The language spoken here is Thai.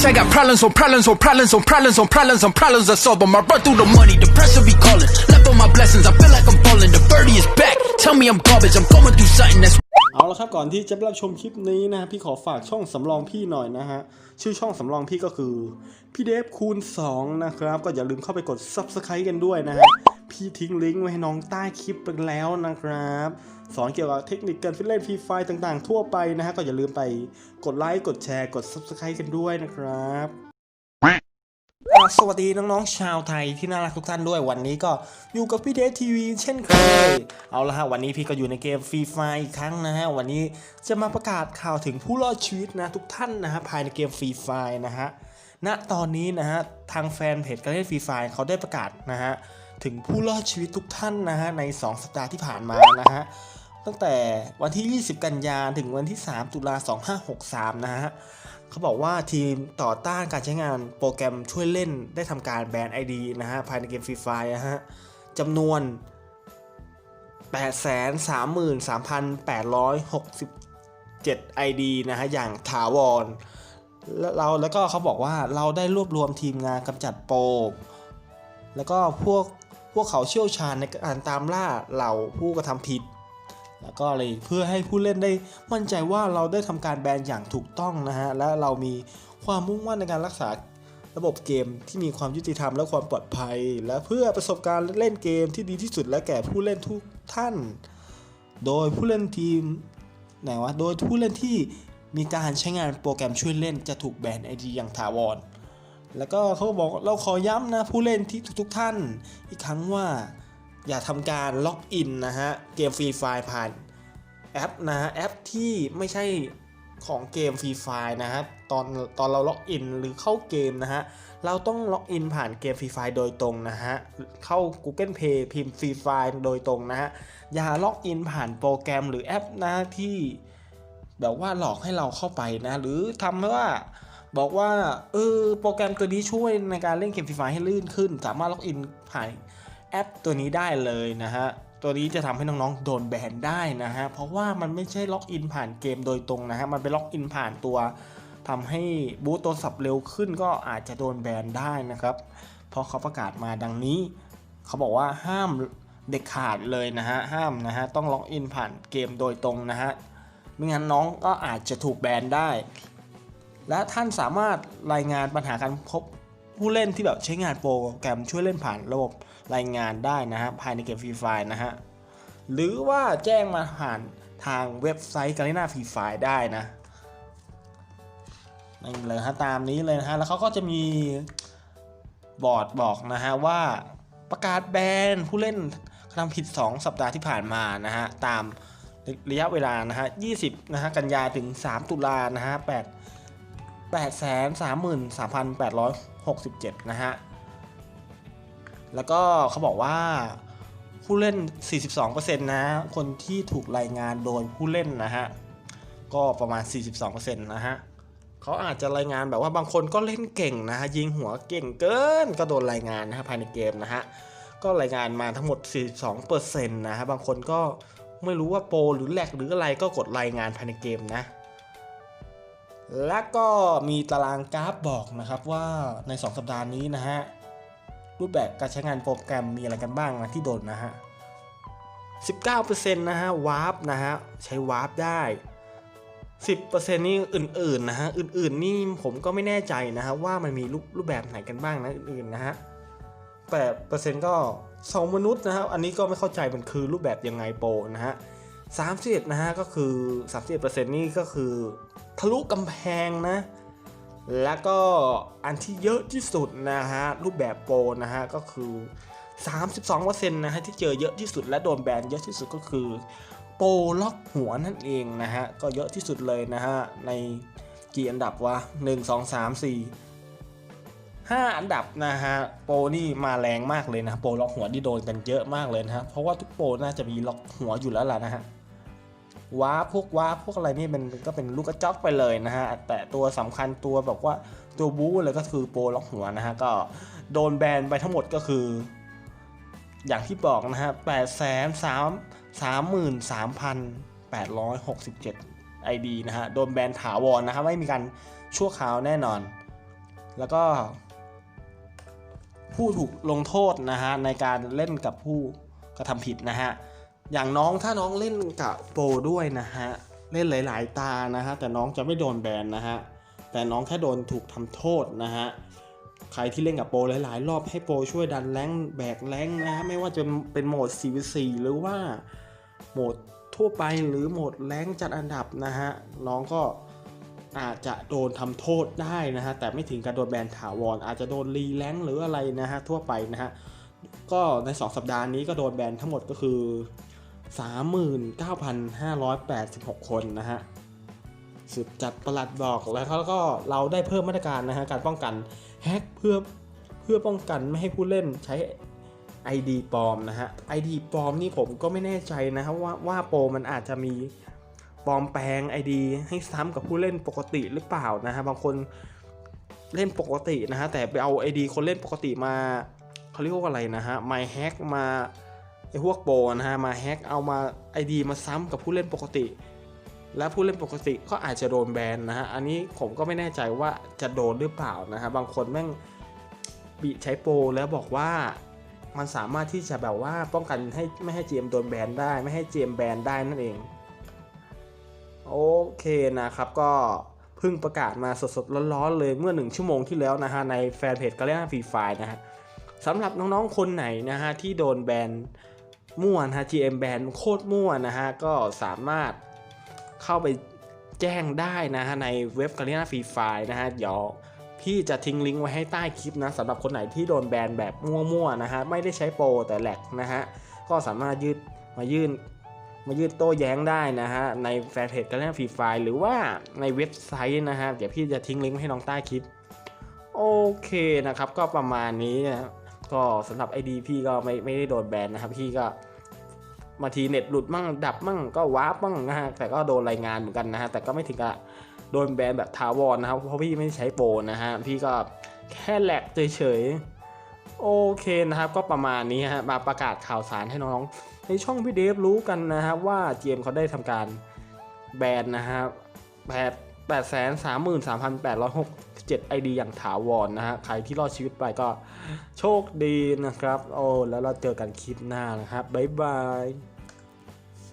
Bitch, I got problems on problems on problems on problems on problems on problems I solve them. I run through the money, the pressure be calling. Left on my blessings, I feel like I'm falling. The birdie is back. Tell me I'm garbage, I'm going through something that's เอาละครับก่อนที่จะรับชมคลิปนี้นะฮะพี่ขอฝากช่องสำรองพี่หน่อยนะฮะชื่อช่องสำรองพี่ก็คือ พี่เดฟคูณ 2 นะครับ ก็อย่าลืมเข้าไปกด Subscribe กันด้วยนะฮะพี่ทิ้งลิงก์ไว้ให้น้องใต้คลิปไปแล้วนะครับ สอนเกี่ยวกับเทคนิคการเล่นฟรีไฟต่างๆ ทั่วไปนะฮะก็อย่าลืมไปกดไลค์กดแชร์กด Subscribe กันด้วยนะครับ สวัสดีน้องๆชาวไทยที่น่ารักทุกท่านด้วยวันนี้ก็อยู่กับพี่เดฟทีวีเช่นเคย เอาละฮะวันนี้พี่ก็อยู่ในเกมฟรีไฟอีกครั้งนะฮะวันนี้จะมาประกาศข่าวถึงผู้รอดชีวิตนะทุกท่านนะฮะภายในเกมฟรีไฟนะฮะณตอนนี้นะฮะทางแฟนเพจการเล่นฟรีไฟเขาได้ประกาศนะฮะถึงผู้รอดชีวิตทุกท่านนะฮะใน 2 สัปดาห์ที่ผ่านมานะฮะตั้งแต่วันที่ 20 กันยาถึงวันที่ 3 ตุลา2563 นะฮะ เขาบอกว่าทีมต่อต้านการใช้งานโปรแกรมช่วยเล่นได้ทำการแบน ID นะฮะภายในเกมฟรีไฟนะฮะจำนวน 833,867 ID นะฮะอย่างถาวรแล้วเราแล้วก็เขาบอกว่าเราได้รวบรวมทีมงานกำจัดโปรแล้วก็พวกพวกเขาเชี่ยวชาญในการตามล่าเหล่าผู้กระทำผิด แล้วก็อะไรเพื่อให้ผู้เล่นได้มั่นใจว่าเราได้ทำการแบนอย่างถูกต้องนะฮะและเรามีความมุ่งมั่นในการรักษาระบบเกมที่มีความยุติธรรมและความปลอดภัย และเพื่อประสบการณ์เล่นเกมที่ดีที่สุดและแก่ผู้เล่นทุกท่าน โดยผู้เล่นทีมไหนวะโดยผู้เล่นที่มีการใช้งานโปรแกรมช่วยเล่นจะถูกแบนไอดีอย่างถาวร แล้วก็เขาบอกเราขอย้ำนะผู้เล่นที่ทุกๆท่าน อีกครั้งว่า อย่าทำการล็อกอินนะฮะเกมฟรีไฟผ่านแอปนะฮะแอปที่ไม่ใช่ของเกมฟรีไฟนะฮะตอนตอนเราล็อกอินหรือเข้าเกมนะฮะเราต้องล็อกอินผ่านเกมฟรีไฟโดยตรงนะฮะเข้า Google Play พิมพ์ฟรีไฟโดยตรงนะฮะอย่าล็อกอินผ่านโปรแกรมหรือแอปนะที่แบบว่าหลอกให้เราเข้าไปนะ หรือทำให้ว่าบอกว่าเออโปรแกรมตัวนี้ช่วยในการเล่นเกมฟรีไฟให้ลื่นขึ้น สามารถล็อกอินผ่าน แอปตัวนี้ได้เลยนะฮะตัวนี้จะทำให้น้องๆ โดนแบนได้นะฮะ เพราะว่ามันไม่ใช่ล็อกอินผ่านเกมโดยตรงนะฮะ มันเป็นล็อกอินผ่านตัวทำให้บูตโทรศัพท์เร็วขึ้นก็อาจจะโดนแบนได้นะครับ เพราะเขาประกาศมาดังนี้ เขาบอกว่าห้ามเด็ดขาดเลยนะฮะ ห้ามนะฮะ ต้องล็อกอินผ่านเกมโดยตรงนะฮะ ไม่งั้นน้องก็อาจจะถูกแบนได้ และท่านสามารถรายงานปัญหาการพบ ผู้เล่นที่แบบใช้งานโปรแกรมช่วยเล่นผ่านระบบรายงานได้นะฮะภายในเกมฟรีไฟนะฮะหรือว่าแจ้งมาผ่านทางเว็บไซต์ Garena Free Fire ได้นะนั่นเลยฮะตามนี้เลยนะฮะแล้วเขาก็จะมีบอร์ดบอกนะฮะว่าประกาศแบนผู้เล่นกระทำผิด 2 สัปดาห์ที่ผ่านมานะฮะตามระยะเวลานะฮะ 20 นะฮะ กันยาถึง 3 ตุลานะฮะ 8 8 3 3 3 8 6 7 นะฮะ แล้วก็เขาบอกว่าผู้เล่น 42%นะ คนที่ถูกรายงานโดยผู้เล่นนะฮะ ก็ประมาณ 42%นะฮะเขาอาจจะรายงานแบบว่าบางคนก็เล่นเก่งนะฮะ ยิงหัวเก่งเกินก็โดนรายงานนะฮะภายในเกมนะฮะ ก็รายงานมาทั้งหมด 42%นะฮะ บางคนก็ไม่รู้ว่าโปรหรือแหลกหรืออะไรก็กดรายงานภายในเกมนะ และก็มีตารางกราฟบอกนะครับว่าใน 2 สัปดาห์นี้นะฮะรูปแบบการใช้งานโปรแกรมมีอะไรกันบ้างนะที่โดนนะฮะ 19%นะฮะวาร์ปนะฮะใช้วาร์ปได้ 10%นี่อื่นๆนะฮะอื่นๆนี่ผมก็ไม่แน่ใจนะฮะว่ามันมีรูปรูปแบบไหนกันบ้างนะอื่นๆนะฮะ8%ก็สองมนุษย์นะฮะอันนี้ก็ไม่เข้าใจมันคือรูปแบบยังไงโปรนะฮะ31นะฮะก็คือ31%นี่ก็คือ ทะลุกำแพงนะ แล้วก็อันที่เยอะที่สุดนะฮะ รูปแบบโปรนะฮะ ก็คือ 32%นะฮะ ที่เจอเยอะที่สุดและโดนแบนเยอะที่สุดก็คือ โปรล็อกหัวนั่นเองนะฮะ ก็เยอะที่สุดเลยนะฮะ ในกี่อันดับวะ 1 2 3 4 5 อันดับนะฮะโปรนี่มาแรงมากเลยนะโปรล็อกหัวที่โดนกันเยอะมากเลยนะฮะเพราะว่าทุกโปรน่าจะมีล็อกหัวอยู่แล้วล่ะนะฮะ ว้าร์ปพวกว้าร์ปพวกอะไรนี่มันก็เป็นลูกกระจอกไปเลยนะฮะ แต่ตัวสำคัญตัวแบบว่าตัวบู๊เลยก็คือโปรล็อกหัวนะฮะ ก็โดนแบนไปทั้งหมดก็คือ อย่างที่บอกนะฮะแปดแสนสามสามหมื่นสามพันแปดร้อยหกสิบเจ็ดไอดีนะฮะ โดนแบนถาวรนะครับไม่มีการชั่วคราวแน่นอน แล้วก็ผู้ถูกลงโทษนะฮะในการเล่นกับผู้กระทำผิดนะฮะ อย่างน้องถ้าน้องเล่นกับโปรด้วยนะฮะ เล่นหลาย ๆ ตานะฮะ แต่น้องจะไม่โดนแบนนะฮะ แต่น้องแค่โดนถูกทำโทษนะฮะ ใครที่เล่นกับโปรหลาย ๆ รอบให้โปรช่วยดันแรงแบกแรงนะฮะ ไม่ว่าจะเป็นโหมด 4v4 หรือว่าโหมดทั่วไปหรือโหมดแรงจัดอันดับนะฮะ น้องก็อาจจะโดนทำโทษได้นะฮะ แต่ไม่ถึงกับโดนแบนถาวรอาจจะโดนรีแรงหรืออะไรนะฮะทั่วไปนะฮะ ก็ใน 2 สัปดาห์นี้ก็โดนแบนทั้งหมดก็คือ 39,586 คนนะฮะสืบจัดประหลัดบอกแล้วเขาก็เราได้เพิ่มมาตรการนะฮะการป้องกันแฮกเพื่อเพื่อป้องกันไม่ให้ผู้เล่นใช้ ID ปลอมนะฮะ ID ปลอมนี่ผมก็ไม่แน่ใจนะครับว่าว่าโปรมันอาจจะมีปลอมแปลง ID ให้ซ้ำกับผู้เล่นปกติหรือเปล่านะฮะบางคนเล่นปกตินะฮะแต่ไปเอา ID คนเล่นปกติมาเขาเรียกว่าอะไรนะฮะมาแฮกมา ไอพวกโปรนะฮะมาแฮกเอามา ID มาซ้ำกับผู้เล่นปกติ และผู้เล่นปกติก็อาจจะโดนแบนนะฮะอันนี้ผมก็ไม่แน่ใจว่าจะโดนหรือเปล่านะฮะบางคนแม่งบีใช้โปรแล้วบอกว่ามันสามารถที่จะแบบว่าป้องกันให้ไม่ให้เจมโดนแบนได้ ไม่ให้เจมแบนได้นั่นเอง โอเคนะครับก็เพิ่งประกาศมาสดๆร้อนๆเลยเมื่อ 1 ชั่วโมงที่แล้วนะฮะในแฟนเพจกาเลียนฟรีไฟนะฮะสำหรับน้องๆคนไหนนะฮะที่โดนแบน มั่วนะฮะ GM แบนโคตรมั่วนะฮะ ก็สามารถเข้าไปแจ้งได้นะฮะ ในเว็บกา r ี n าฟรีไฟนะฮะ เดี๋ยวพี่จะทิ้งลิงก์ไว้ให้ใต้คลิปนะสำหรับคนไหนที่โดนแบนแบบมั่วๆนะฮะ ไม่ได้ใช้โปรแต่แหลกนะฮะ ก็สามารถยืดมายื่นมายืดโต้แย้งได้นะฮะ ในแฟนเพจกา r ี n าฟรีไฟหรือว่าในเว็บไซต์นะฮะ เดี๋ยวพี่จะทิ้งลิงก์ไว้ให้น้องใต้คลิป โอเคนะครับ ก็ประมาณนี้นะ ก็สำหรับไอดีพี่ก็ไม่ไม่ได้โดนแบนนะครับ พี่ก็บางทีเน็ตหลุดมั่งดับมั่งก็วาร์ปมั่งนะฮะแต่ก็โดนรายงานเหมือนกันนะฮะแต่ก็ไม่ถึงกับโดนแบนแบบทาวอนนะครับ เพราะพี่ไม่ใช้โปรนะฮะพี่ก็แค่แหลกเฉยๆโอเคนะครับ ก็ประมาณนี้ฮะมาประกาศข่าวสารให้น้องๆในช่องพี่เดฟรู้กันนะครับว่าเจมเขาได้ทำการแบนนะครับแบบ 833,867 ID อย่างถาวรนนะฮะ ใครที่รอดชีวิตไปก็โชคดีนะครับ โอ้ แล้วเราเจอกันคลิปหน้านะครับ บ๊ายบาย